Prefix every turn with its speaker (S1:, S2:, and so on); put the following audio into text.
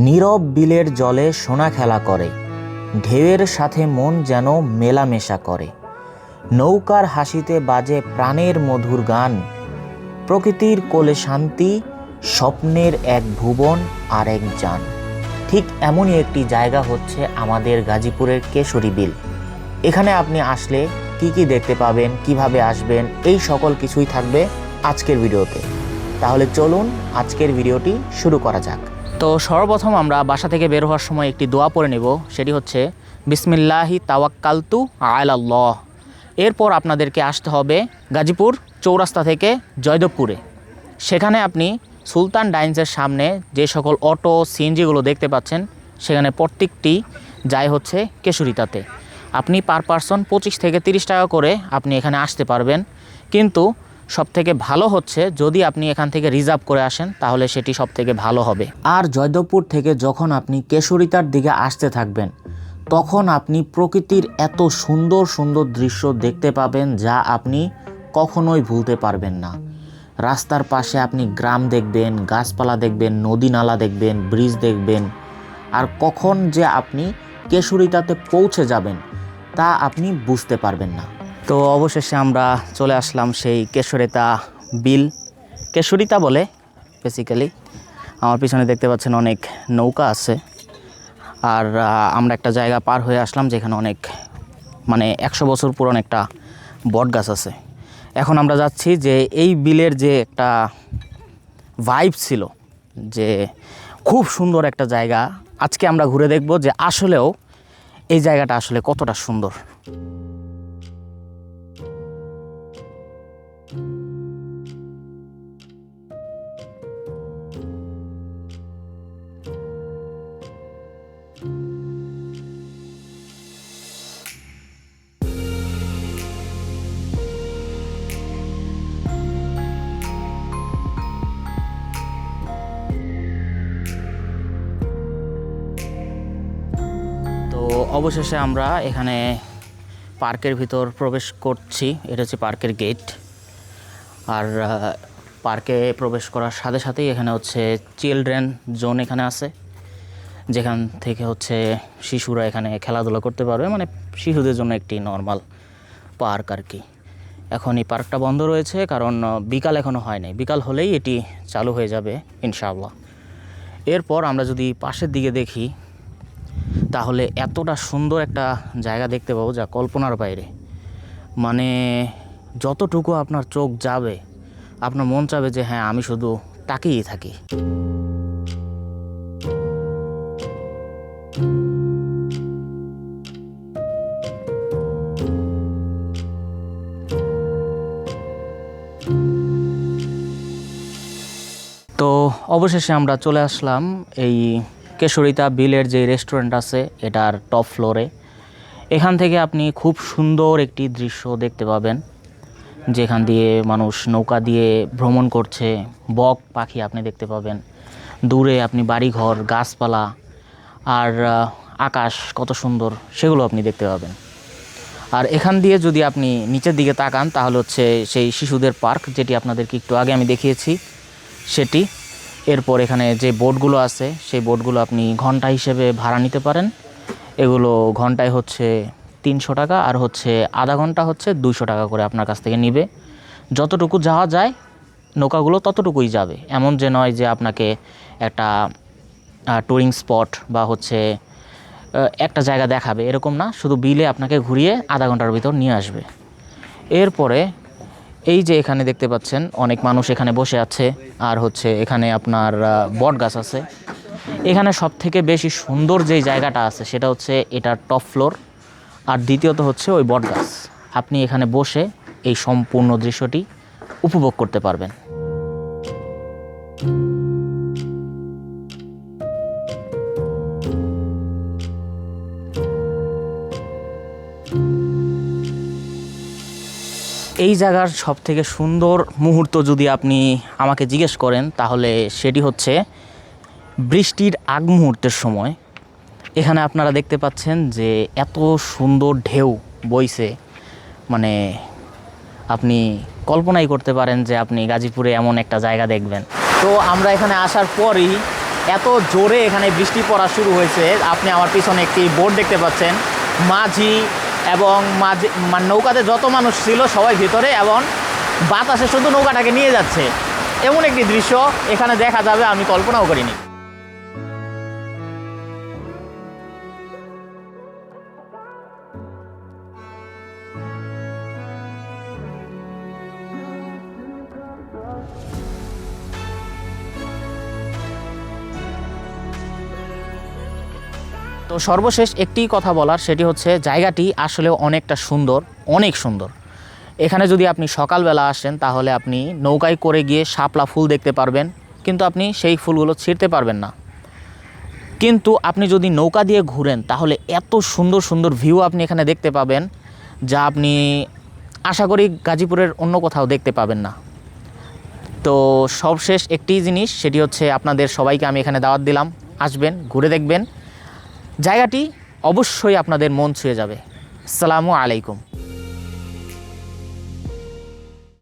S1: নীরব বিলের জলে সোনা খেলা করে। ঢেউয়ের সাথে মন যেন মেলামেশা করে। নৌকার হাসিতে বাজে প্রাণের মধুর গান। প্রকৃতির কোলে শান্তি, স্বপ্নের এক ভুবন আর এক যান। ঠিক এমনই একটি জায়গা হচ্ছে আমাদের গাজীপুরের কেশরী বিল। এখানে আপনি আসলে কি কি দেখতে পাবেন, কীভাবে আসবেন, এই সকল কিছুই থাকবে আজকের ভিডিওতে। তাহলে চলুন আজকের ভিডিওটি শুরু করা যাক। তো সর্বপ্রথম আমরা বাসা থেকে বের হওয়ার সময় একটি দোয়া পড়ে নেব, সেটি হচ্ছে, বিসমিল্লাহি তাওয়াক্কালতু আলাল্লাহ। এরপর আপনাদেরকে আসতে হবে গাজীপুর চৌরাস্তা থেকে জয়দেবপুরে। সেখানে আপনি সুলতান ডাইন্সের সামনে যে সকল অটো, সিএনজিগুলো দেখতে পাচ্ছেন, সেখানে প্রত্যেকটি যায় হচ্ছে কেশরিতাতে। আপনি পার পারসন পঁচিশ থেকে তিরিশ টাকা করে আপনি এখানে আসতে পারবেন। কিন্তু সব থেকে ভালো হচ্ছে, যদি আপনি এখান থেকে রিজার্ভ করে আসেন, তাহলে সেটি সব থেকে ভালো হবে। আর জয়দেবপুর থেকে যখন আপনি কেশরিতার দিকে আসতে থাকবেন, তখন আপনি প্রকৃতির এত সুন্দর সুন্দর দৃশ্য দেখতে পাবেন যা আপনি কখনোই ভুলতে পারবেন না। রাস্তার পাশে আপনি গ্রাম দেখবেন, গাছপালা দেখবেন, নদী নালা দেখবেন, ব্রিজ দেখবেন। আর কখন যে আপনি কেশরিতাতে পৌঁছে যাবেন, তা আপনি বুঝতে পারবেন না। তো অবশেষে আমরা চলে আসলাম সেই কেশরিতা বিল। কেশরিতা বলে বেসিক্যালি আমার পিছনে দেখতে পাচ্ছেন অনেক নৌকা আছে। আর আমরা একটা জায়গা পার হয়ে আসলাম যেখানে অনেক মানে একশো বছর পুরনো একটা বট গাছ আছে। এখন আমরা যাচ্ছি যে এই বিলের যে একটা ভাইব ছিল, যে খুব সুন্দর একটা জায়গা। আজকে আমরা ঘুরে দেখব যে আসলেও এই জায়গাটা আসলে কতটা সুন্দর। অবশেষে আমরা এখানে পার্কের ভিতর প্রবেশ করছি। এটা হচ্ছে পার্কের গেট আর পার্কে প্রবেশ করার সাথে সাথেই এখানে হচ্ছে চিলড্রেন জোন এখানে আছে। যেখান থেকে হচ্ছে শিশুরা এখানে খেলাধুলা করতে পারবে। মানে শিশুদের জন্য একটি নর্মাল পার্ক আর কি এখন এই পার্কটা বন্ধ রয়েছে কারণ বিকাল এখনও হয় নাই বিকাল হলেই এটি চালু হয়ে যাবে, ইনশাআল্লাহ। এরপর আমরা যদি পাশের দিকে দেখি তাহলে এতটা সুন্দর একটা জায়গা দেখতে পাবো যা কল্পনার বাইরে। মানে যতটুকু আপনার চোখ যাবে, আপনার মন চাবে যে হ্যাঁ আমি শুধু তাকিয়েই থাকি। তো অবশেষে আমরা চলে আসলাম এই কেশরিতা বিলের যে রেস্টুরেন্ট আছে, এটার টপ ফ্লোরে। এখান থেকে আপনি খুব সুন্দর একটি দৃশ্য দেখতে পাবেন, যেখান দিয়ে মানুষ নৌকা দিয়ে ভ্রমণ করছে, বক পাখি আপনি দেখতে পাবেন। দূরে আপনি বাড়িঘর, গাছপালা, আর আকাশ কত সুন্দর, সেগুলো আপনি দেখতে পাবেন। আর এখান দিয়ে যদি আপনি নিচের দিকে তাকান, তাহলে হচ্ছে সেই শিশুদের পার্ক, যেটি আপনাদেরকে একটু আগে আমি দেখিয়েছি, সেটি এরপর এখানে যে বোটগুলো আছে, সেই বোটগুলো আপনি ঘণ্টা হিসেবে ভাড়া নিতে পারেন। এগুলো ঘন্টায় হচ্ছে তিনশো টাকা আর হচ্ছে আধা ঘণ্টা হচ্ছে দুশো টাকা করে আপনার কাছ থেকে নিবে। যতটুকু যাওয়া যায়, নৌকাগুলো ততটুকুই যাবে। এমন যে নয় যে আপনাকে একটা টুরিং স্পট বা হচ্ছে একটা জায়গা দেখাবে, এরকম না। শুধু বিলে আপনাকে ঘুরিয়ে আধা ঘণ্টার ভিতর নিয়ে আসবে। এরপরে এই যে এখানে দেখতে পাচ্ছেন, অনেক মানুষ এখানে বসে আছে, আর হচ্ছে এখানে আপনার বট গাছ আছে। এখানে সব থেকে বেশি সুন্দর যেই জায়গাটা আছে, সেটা হচ্ছে এটা টপ ফ্লোর, আর দ্বিতীয়ত হচ্ছে ওই বট গাছ আপনি এখানে বসে এই সম্পূর্ণ দৃশ্যটি উপভোগ করতে পারবেন। এই জায়গার সব থেকে সুন্দর মুহূর্ত যদি আপনি আমাকে জিজ্ঞেস করেন, তাহলে সেটি হচ্ছে বৃষ্টির আগ মুহূর্তের সময়। এখানে আপনারা দেখতে পাচ্ছেন যে এত সুন্দর ঢেউ বইছে। মানে আপনি কল্পনাই করতে পারেন যে আপনি গাজীপুরে এমন একটা জায়গা দেখবেন। তো আমরা এখানে আসার পরই এত জোরে এখানে বৃষ্টি পড়া শুরু হয়েছে। আপনি আমার পিছনে একটি বোর্ড দেখতে পাচ্ছেন। মাঝি এবং মাঝে নৌকাতে যত মানুষ ছিল সবাই ভিতরে এবং বাতাসে শুধু নৌকাটাকে নিয়ে যাচ্ছে। এমন একটি দৃশ্য এখানে দেখা যাবে, আমি কল্পনাও করিনি। তো সর্বশেষ একটি কথা বলার, সেটি হচ্ছে জায়গাটি আসলে অনেকটা সুন্দর, অনেক সুন্দর। এখানে যদি আপনি সকালবেলা আসেন, তাহলে আপনি নৌকায় করে গিয়ে শাপলা ফুল দেখতে পারবেন, কিন্তু আপনি সেই ফুলগুলো ছিঁড়তে পারবেন না। কিন্তু আপনি যদি নৌকা দিয়ে ঘুরেন, তাহলে এত সুন্দর সুন্দর ভিউ আপনি এখানে দেখতে পাবেন, যা আপনি আশা করি গাজীপুরের অন্য কোথাও দেখতে পাবেন না। তো সবশেষ একটি জিনিস, সেটি হচ্ছে আপনাদের সবাইকে আমি এখানে দাওয়াত দিলাম। আসবেন, ঘুরে দেখবেন। জায়গাটি অবশ্যই আপনাদের মন ছুঁয়ে যাবে। সালামু আলাইকুম।